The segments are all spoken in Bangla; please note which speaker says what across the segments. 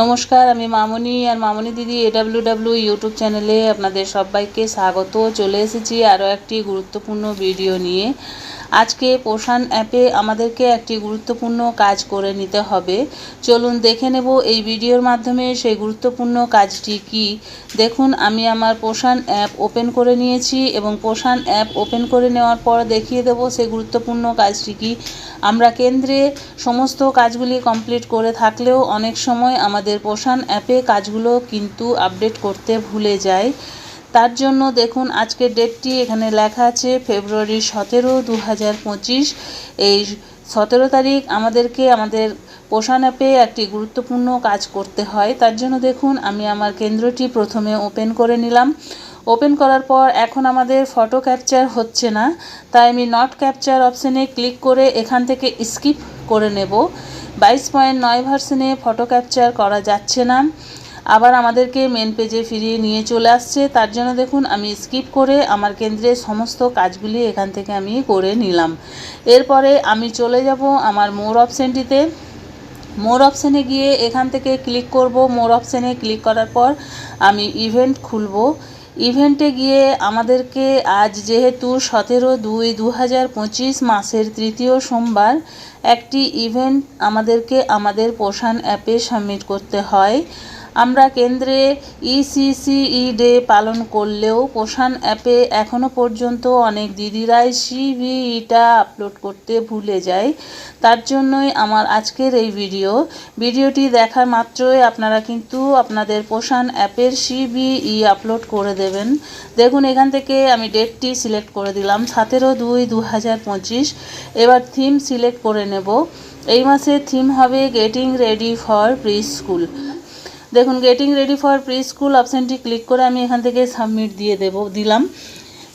Speaker 1: নমস্কার, আমি মামনি আর মামনি দিদি এডাব্লিউ ডাব্লিউ ইউটিউব চ্যানেলে আপনাদের সবাইকে স্বাগত। চলে এসেছি আরও একটি গুরুত্বপূর্ণ ভিডিও নিয়ে। আজকে পোষণ অ্যাপে আমাদেরকে একটি গুরুত্বপূর্ণ কাজ করে নিতে হবে। চলুন দেখে নেব এই ভিডিওর মাধ্যমে সেই গুরুত্বপূর্ণ কাজটি কি। দেখুন, আমি আমার পোষণ অ্যাপ ওপেন করে নিয়েছি এবং পোষণ অ্যাপ ওপেন করে নেওয়ার পর দেখিয়ে দেব সেই গুরুত্বপূর্ণ কাজটি কি। আমরা কেন্দ্রে সমস্ত কাজগুলি কমপ্লিট করে থাকলেও অনেক সময় আমাদের পোষণ অ্যাপে কাজগুলো কিন্তু আপডেট করতে ভুলে যায়। তার জন্য দেখুন, আজকের ডেটটি এখানে লেখা আছে, ফেব্রুয়ারি সতেরো দু এই সতেরো তারিখ আমাদেরকে, আমাদের পোষণ অ্যাপে একটি গুরুত্বপূর্ণ কাজ করতে হয়। তার জন্য দেখুন, আমি আমার কেন্দ্রটি প্রথমে ওপেন করে নিলাম। ওপেন করার পর এখন আমাদের ফটো ক্যাপচার হচ্ছে না। তাই আমি নট ক্যাপচার অপশানে ক্লিক করে এখান থেকে স্কিপ করে নেব। বাইশ পয়েন্ট নয় ভার্সনে ফটো ক্যাপচার করা যাচ্ছে না। আবার আমাদেরকে মেন পেজে ফিরিয়ে নিয়ে চলে আসছে। তার জন্য দেখুন, আমি স্কিপ করে আমার কেন্দ্রের সমস্ত কাজগুলি এখান থেকে আমি করে নিলাম। এরপরে আমি চলে যাব আমার মোর অপশানটিতে মোর অপশানে গিয়ে এখান থেকে ক্লিক করব। মোর অপশানে ক্লিক করার পর আমি ইভেন্ট খুলব। ইভেন্টে গিয়ে আমাদেরকে আজ যেহেতু সতেরো দুই দু হাজার পঁচিশ মাসের তৃতীয় সোমবার একটি ইভেন্ট আমাদেরকে আমাদের পোষণ অ্যাপে সাবমিট করতে হয়। আমরা কেন্দ্রে ইসিসিই ডে পালন করলেও পোষণ অ্যাপে এখনও পর্যন্ত অনেক দিদিরাই সিভিইটা আপলোড করতে ভুলে যায়। তার জন্যই আমার আজকের এই ভিডিও ভিডিওটি দেখার মাত্রই আপনারা কিন্তু আপনাদের পোষণ অ্যাপের সিভিই আপলোড করে দেবেন। দেখুন, এখান থেকে আমি ডেটটি সিলেক্ট করে দিলাম, সতেরো দুই দু এবার থিম সিলেক্ট করে নেব। এই মাসের থিম হবে getting ready for preschool দেখুন getting ready for preschool অপশানটি ক্লিক করে আমি এখান থেকে সাবমিট দিয়ে দেব, দিলাম।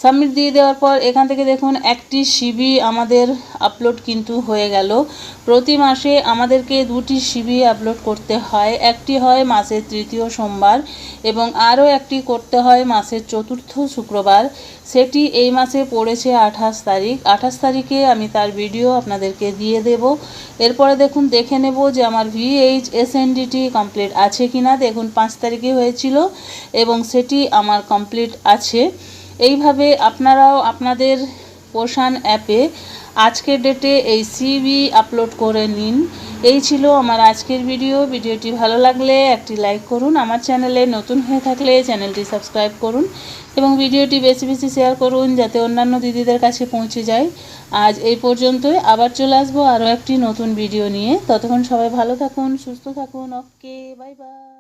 Speaker 1: সাবমিট দিয়ে দেওয়ার পর এখান থেকে দেখুন একটি সিবি আমাদের আপলোড কিন্তু হয়ে গেল। প্রতি মাসে আমাদেরকে দুটি সিবি আপলোড করতে হয়। একটি হয় মাসের তৃতীয় সোমবার এবং আরও একটি করতে হয় মাসের চতুর্থ শুক্রবার। সেটি এই মাসে পড়েছে আঠাশ তারিখ। আঠাশ তারিখে আমি তার ভিডিও আপনাদেরকে দিয়ে দেব। এরপরে দেখুন দেখে নেব যে আমার ভিএইচ এসএনডিটি কমপ্লিট আছে কি না দেখুন পাঁচ তারিখে হয়েছিল এবং সেটি আমার কমপ্লিট আছে। এইভাবে আপনারাও আপনাদের পোষণ অ্যাপে আজকের ডেটে এই সিবি আপলোড করে নিন। এই ছিল আমার আজকের ভিডিও ভিডিওটি ভালো লাগলে একটি লাইক করুন। আমার চ্যানেলে নতুন হয়ে থাকলে চ্যানেলটি সাবস্ক্রাইব করুন এবং ভিডিওটি বেশি বেশি শেয়ার করুন যাতে অন্যান্য দিদিদের কাছে পৌঁছে যায়। আজ এই পর্যন্তই। আবার চলে আসব আরও একটি নতুন ভিডিও নিয়ে। ততক্ষণ সবাই ভালো থাকুন, সুস্থ থাকুন। Okay bye bye